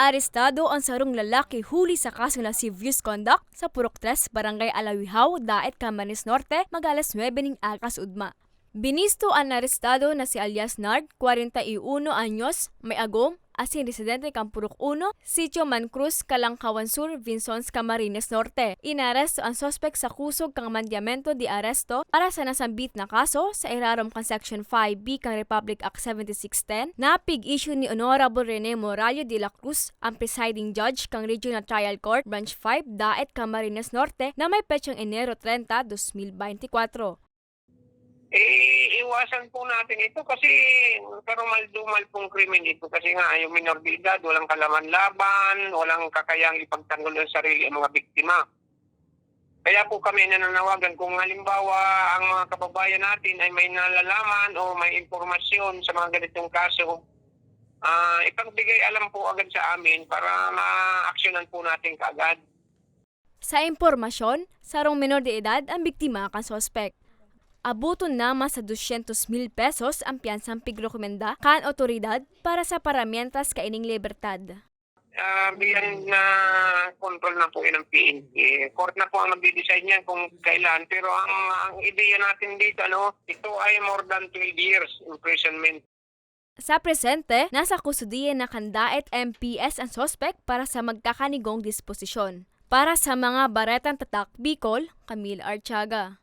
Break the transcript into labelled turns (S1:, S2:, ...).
S1: Arestado ang sarong lalaki huli sa kaso ng serious conduct sa Purok 3, Barangay Alawihaw, Daet, Camarines Norte, magalas 9 ng Alcas Udma. Binisto ang arestado na si alias Nard, 41 anyos, may agong, asin residente kang Purok 1, Sitio Mancruz, Kalangkawan Sur, Vinsons, Camarines Norte. Inaresto ang sospek sa kusog kang mandyamento di aresto para sa nasambit na kaso sa irarom kang Section 5B kang Republic Act 7610 na pig-issue ni Honorable Rene Morallo de la Cruz, ang presiding judge kang Regional Trial Court Branch 5, Daet, Camarines Norte na may petsang Enero 30, 2024.
S2: Eh, iwasan po natin ito kasi karumal-dumal pong krimen ito kasi nga yung minor de edad, walang kalaman-laban, walang kakayang ipagtanggol ng sarili ang mga biktima. Kaya po kami nananawagan kung halimbawa ang mga kababayan natin ay may nalalaman o may impormasyon sa mga ganitong kaso, ah ipagbigay alam po agad sa amin para ma-aksyonan po natin kaagad.
S1: Sa impormasyon, sarong menor de edad ang biktima kan sospek. Abuton naman sa 200 mil pesos ang piyansang pigrekomenda kan otoridad para sa paramientas kaining libertad.
S2: Ah, biyan na control na po yun ng PNP. Court na po ang magde-decide niyan kung kailan. Pero ang, ang ideya natin dito, ano, ito ay more than 12 years imprisonment.
S1: Sa presente, nasa kusudiya na kandaet MPS ang sospek para sa magkakanigong disposisyon. Para sa mga baretang tatak, Bicol, Camille Archaga.